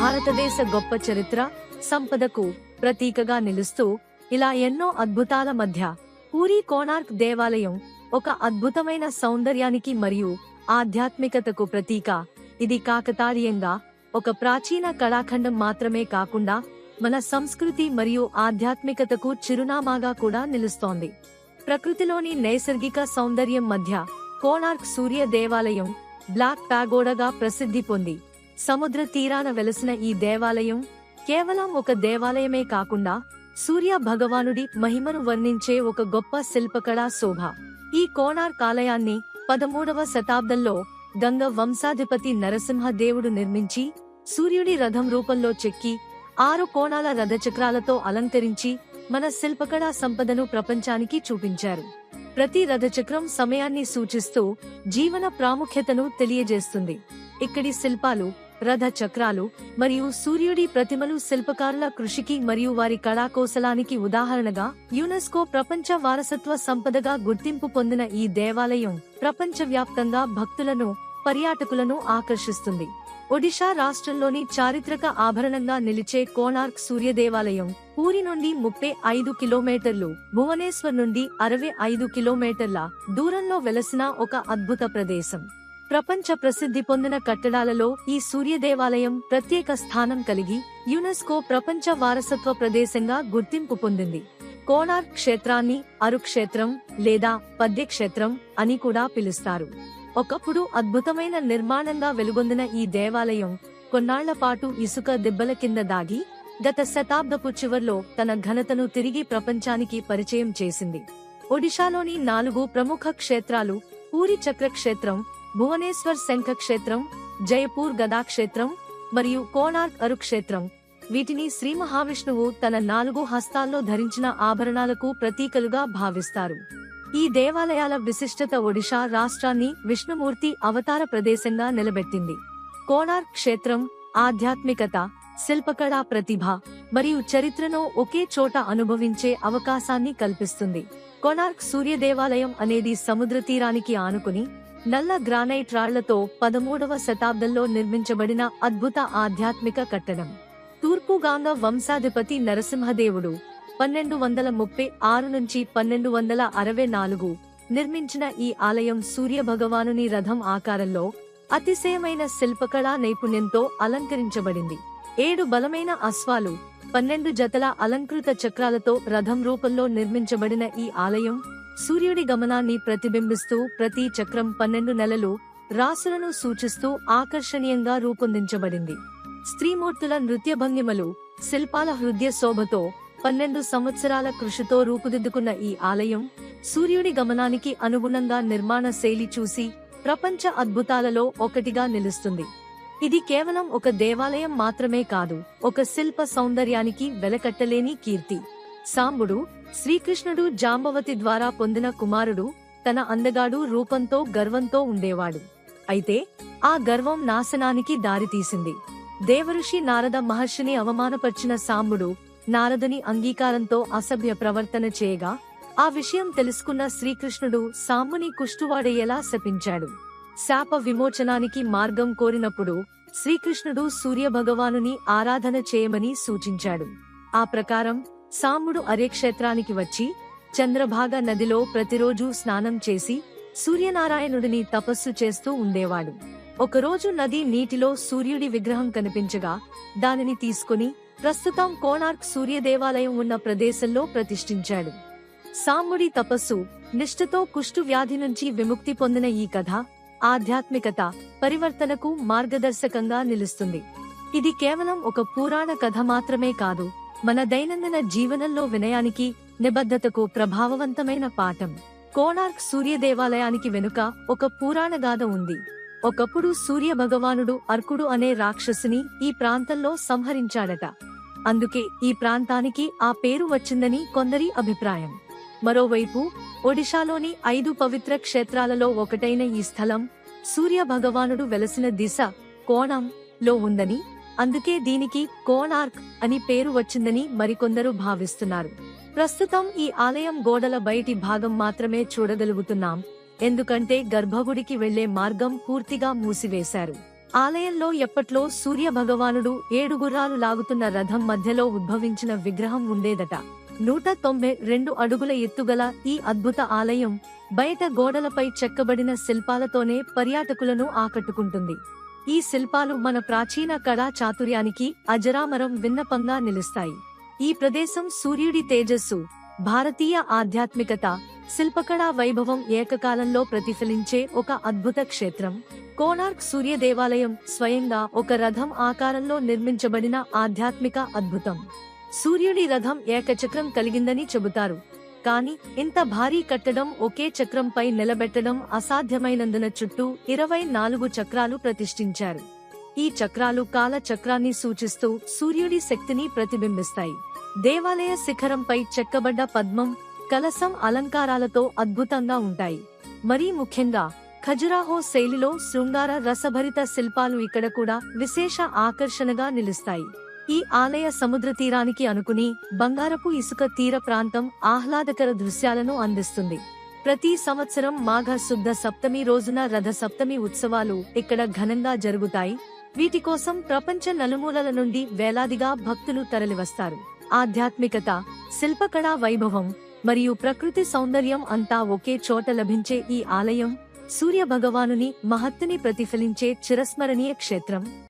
భారతదేశ గొప్ప చరిత్ర సంపదకు ప్రతీకగా నిలుస్తూ ఇలా ఎన్నో అద్భుతాల మధ్య పూరి కోణార్క్ దేవాలయం ఒక అద్భుతమైన సౌందర్యానికి మరియు ఆధ్యాత్మికతకు ప్రతీక. ఇది కాకతాళీయంగా ఒక ప్రాచీన కళాఖండం మాత్రమే కాకుండా మన సంస్కృతి మరియు ఆధ్యాత్మికతకు చిరునామాగా కూడా నిలుస్తోంది. ప్రకృతిలోని నైసర్గిక సౌందర్యం మధ్య కోణార్క్ సూర్య దేవాలయం బ్లాక్ పాగోడగా ప్రసిద్ధి పొంది. సముద్ర తీరాన వెలసిన ఈ దేవాలయం కేవలం ఒక దేవాలయమే కాకుండా సూర్య భగవానుడి మహిమను వర్ణించే ఒక గొప్ప శిల్పకళా శోభ. ఈ కోణార్ కాలయాన్ని పదమూడవ శతాబ్దంలో గంగ వంశాధిపతి నరసింహ దేవుడు నిర్మించి సూర్యుడి రథం రూపంలో చెక్కి ఆరు కోణాల రథచక్రాలతో అలంకరించి మన శిల్పకళా సంపదను ప్రపంచానికి చూపించారు. ప్రతి రథచక్రం సమయాన్ని సూచిస్తూ జీవన ప్రాముఖ్యతను తెలియజేస్తుంది. ఇక్కడి శిల్పాలు రథ చక్రాలు మరియు సూర్యుడి ప్రతిమలు శిల్పకారుల కృషికి మరియు వారి కళాకౌశలానికి ఉదాహరణగా యునెస్కో ప్రపంచ వారసత్వ సంపదగా గుర్తింపు పొందిన ఈ దేవాలయం ప్రపంచవ్యాప్తంగా భక్తులను పర్యాటకులను ఆకర్షిస్తుంది. ఒడిషా రాష్ట్రంలోని చారిత్రక ఆభరణంగా నిలిచే కోణార్క్ సూర్య దేవాలయం పూరి నుండి ముప్పై ఐదు కిలోమీటర్లు భువనేశ్వర్ నుండి అరవై ఐదు కిలోమీటర్ల దూరంలో వెలసిన ఒక అద్భుత ప్రదేశం. ప్రపంచ ప్రసిద్ధి పొందిన కట్టడాలలో ఈ సూర్య దేవాలయం ప్రత్యేక స్థానం కలిగి యునెస్కో ప్రపంచ వారసత్వ ప్రదేశంగా గుర్తింపు పొందింది. కోణార్క్ క్షేత్రాన్ని అరుక్షేత్రం లేదా పద్యక్షేత్రం అని కూడా పిలుస్తారు. ఒకప్పుడు అద్భుతమైన నిర్మాణంగా వెలుగొందిన ఈ దేవాలయం కొన్నాళ్ళ పాటు ఇసుక దెబ్బల కింద దాగి గత శతాబ్దపు చివర్లో తన ఘనతను తిరిగి ప్రపంచానికి పరిచయం చేసింది. ఒడిశాలోని నాలుగు ప్రముఖ క్షేత్రాలు పూరి చక్ర క్షేత్రం భువనేశ్వర్ శంఖ క్షేత్రం జయపూర్ గదా క్షేత్రం మరియు కోణార్క్ అరు క్షేత్రం. వీటిని శ్రీ మహావిష్ణువు తన నాలుగు హస్తాల్లో ధరించిన ఆభరణాలకు ప్రతీకలుగా భావిస్తారు. ఈ దేవాలయాల విశిష్టత ఒడిషా రాష్ట్రాన్ని విష్ణుమూర్తి అవతార ప్రదేశంగా నిలబెట్టింది. కోణార్క్ క్షేత్రం ఆధ్యాత్మికత శిల్పకళా ప్రతిభ మరియు చరిత్రను ఒకే చోట అనుభవించే అవకాశాన్ని కల్పిస్తుంది. కోణార్క్ సూర్య దేవాలయం అనేది సముద్ర తీరానికి ఆనుకుని నల్ల గ్రానైట్ రాళ్ళతో పదమూడవ శతాబ్దంలో నిర్మించబడిన అద్భుత ఆధ్యాత్మిక కట్టడం. తూర్పుగాంగ వంశాధిపతి నరసింహదేవుడు పన్నెండు వందల ముప్పై ఆరు నుంచి పన్నెండు వందల అరవై నాలుగు నిర్మించిన ఈ ఆలయం సూర్య భగవానుని రథం ఆకారంలో అతిశయమైన శిల్పకళా నైపుణ్యంతో అలంకరించబడింది. ఏడు బలమైన అశ్వాలు పన్నెండు జతల అలంకృత చక్రాలతో రథం రూపంలో నిర్మించబడిన ఈ ఆలయం సూర్యుడి గమనాన్ని ప్రతిబింబిస్తూ ప్రతి చక్రం పన్నెండు నెలలు రాసులను సూచిస్తూ ఆకర్షణీయంగా రూపొందించబడింది. స్త్రీమూర్తుల నృత్య భంగిమలు శిల్పాల హృదయ శోభతో పన్నెండు సంవత్సరాల కృషితో రూపుదిద్దుకున్న ఈ ఆలయం సూర్యుడి గమనానికి అనుగుణంగా నిర్మాణ శైలి చూసి ప్రపంచ అద్భుతాలలో ఒకటిగా నిలుస్తుంది. ఇది కేవలం ఒక దేవాలయం మాత్రమే కాదు ఒక శిల్ప సౌందర్యానికి వెలకట్టలేని కీర్తి. సాంబుడు శ్రీకృష్ణుడు జాంబవతి ద్వారా పొందిన కుమారుడు తన అందగాడు రూపంతో గర్వంతో ఉండేవాడు. అయితే ఆ గర్వం నాశనానికి దారితీసింది. దేవఋషి నారద మహర్షిని అవమానపర్చిన సాంబుడు నారదుని అంగీకారంతో అసభ్య ప్రవర్తన చేయగా ఆ విషయం తెలుసుకున్న శ్రీకృష్ణుడు సాంబుని కుష్టువాడయ్యేలా శపించాడు. శాప విమోచనానికి మార్గం కోరినప్పుడు శ్రీకృష్ణుడు సూర్య భగవానుని ఆరాధన చేయమని సూచించాడు. ఆ ప్రకారం సాముడు అరేక్షేత్రానికి వచ్చి చంద్రభాగ నదిలో ప్రతిరోజు స్నానం చేసి సూర్యనారాయణుడిని తపస్సు చేస్తూ ఉండేవాడు. ఒకరోజు నది నీటిలో సూర్యుడి విగ్రహం కనిపించగా దానిని తీసుకుని ప్రస్తుతం కోణార్క్ సూర్య దేవాలయం ఉన్న ప్రదేశంలో ప్రతిష్ఠించాడు. సాముడి తపస్సు నిష్ఠతో కుష్టు వ్యాధి నుంచి విముక్తి పొందిన ఈ కథ ఆధ్యాత్మికత పరివర్తనకు మార్గదర్శకంగా నిలుస్తుంది. ఇది కేవలం ఒక పురాణ కథ మాత్రమే కాదు మన దైనందిన జీవనంలో వినయానికి నిబద్ధతకు ప్రభావవంతమైన పాఠం. కోణార్క్ సూర్య దేవాలయానికి వెనుక ఒక పురాణ గాథ ఉంది. ఒకప్పుడు సూర్య భగవానుడు అర్కుడు అనే రాక్షసుని ఈ ప్రాంతంలో సంహరించాడట. అందుకే ఈ ప్రాంతానికి ఆ పేరు వచ్చిందని కొందరి అభిప్రాయం. మరోవైపు ఒడిశాలోని ఐదు పవిత్ర క్షేత్రాలలో ఒకటైన ఈ స్థలం సూర్య భగవానుడు వెలసిన దిశ కోణం లో ఉందని అందుకే దీనికి కోణార్క్ అని పేరు వచ్చిందని మరికొందరు భావిస్తున్నారు. ప్రస్తుతం ఈ ఆలయం గోడల బయటి భాగం మాత్రమే చూడగలుగుతున్నాం. ఎందుకంటే గర్భగుడికి వెళ్ళే మార్గం పూర్తిగా మూసివేశారు. ఆలయంలో ఎప్పట్లో సూర్య భగవానుడు ఏడు గుర్రాలు లాగుతున్న రథం మధ్యలో ఉద్భవించిన విగ్రహం ఉండేదట. నూట తొంభై రెండు అడుగుల ఎత్తుగల ఈ అద్భుత ఆలయం బయట గోడలపై చెక్కబడిన శిల్పాలతోనే పర్యాటకులను ఆకట్టుకుంటుంది. ఈ శిల్పాలు మన ప్రాచీన కళా చాతుర్యానికి అజరామరం విన్నపంగా నిలుస్తాయి. ఈ ప్రదేశం సూర్యుడి తేజస్సు భారతీయ ఆధ్యాత్మికత శిల్పకళా వైభవం ఏకకాలంలో ప్రతిఫలించే ఒక అద్భుత క్షేత్రం. కోనార్క్ సూర్య దేవాలయం స్వయంగా ఒక రథం ఆకారంలో నిర్మించబడిన ఆధ్యాత్మిక అద్భుతం. సూర్యుడి రథం ఏకచక్రం కలిగిందని చెబుతారు. కానీ ఇంత భారీ కట్టడం ఒకే చక్రంపై నిలబెట్టడం అసాధ్యమైనందున చుట్టూ ఇరవై నాలుగు చక్రాలు ప్రతిష్ఠించారు. ఈ చక్రాలు కాల చక్రాన్ని సూచిస్తూ సూర్యుడి శక్తిని ప్రతిబింబిస్తాయి. దేవాలయ శిఖరంపై చెక్కబడ్డ పద్మం కలసం అలంకారాలతో అద్భుతంగా ఉంటాయి. మరీ ముఖ్యంగా ఖజురాహో శైలిలో శృంగార రసభరిత శిల్పాలు ఇక్కడ కూడా విశేష ఆకర్షణగా నిలుస్తాయి. ఈ ఆలయ సముద్ర తీరానికి అనుకుని బంగారపు ఇసుక తీర ప్రాంతం ఆహ్లాదకర దృశ్యాలను అందిస్తుంది. ప్రతి సంవత్సరం మాఘ శుద్ధ సప్తమి రోజున రథ సప్తమి ఉత్సవాలు ఇక్కడ ఘనంగా జరుగుతాయి? వీటి కోసం ప్రపంచ నలుమూలల నుండి వేలాదిగా భక్తులు తరలివస్తారు. ఆధ్యాత్మికత శిల్పకళా వైభవం మరియు ప్రకృతి సౌందర్యం అంతా ఒకే చోట లభించే ఈ ఆలయం సూర్య భగవానుని మహత్తుని ప్రతిఫలించే చిరస్మరణీయ క్షేత్రం.